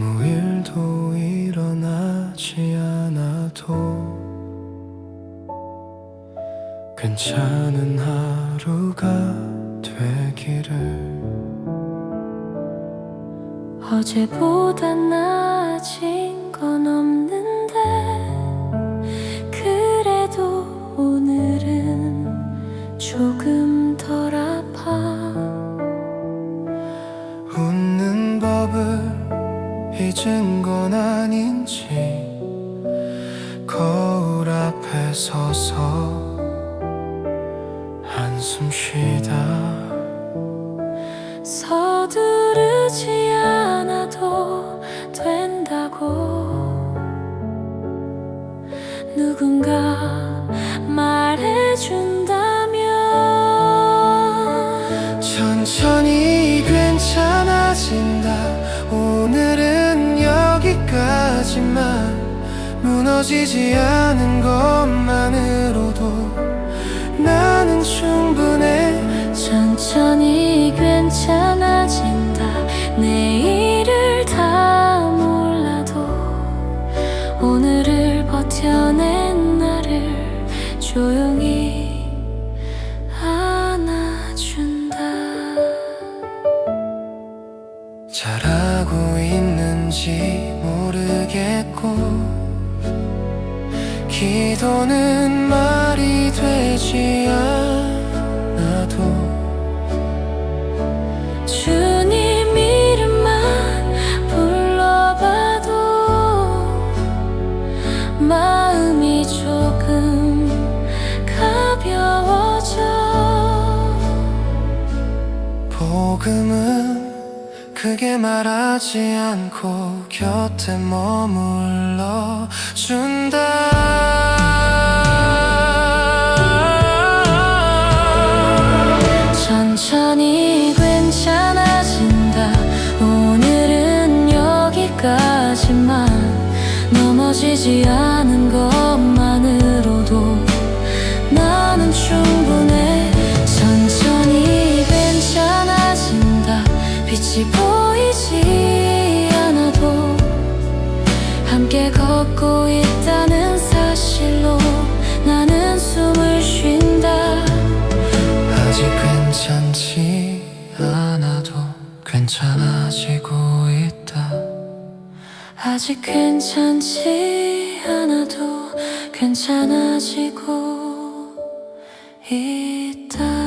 아무 일도 일어나지 않아도 괜찮은 하루가 되기를. 어제보다 나아진 건 없는 잊은 건 아닌지 거울 앞에 서서 한숨 쉬다. 서두르지 않아 무너지지 않은 것만으로도 나는 충분해. 천천히 괜찮아진다. 내일을 다 몰라도 오늘을 버텨낸 나를 조용히 안아준다. 잘하고 있는지 모르겠고 기도는 말이 되지 않아 크게 말하지 않고 곁에 머물러 준다. 천천히 괜찮아진다. 오늘은 여기까지만 넘어지지 않은 함께 걷고 있다는 사실로 나는 숨을 쉰다 아직 괜찮지 않아도 괜찮아지고 있다 아직 괜찮지 않아도 괜찮아지고 있다.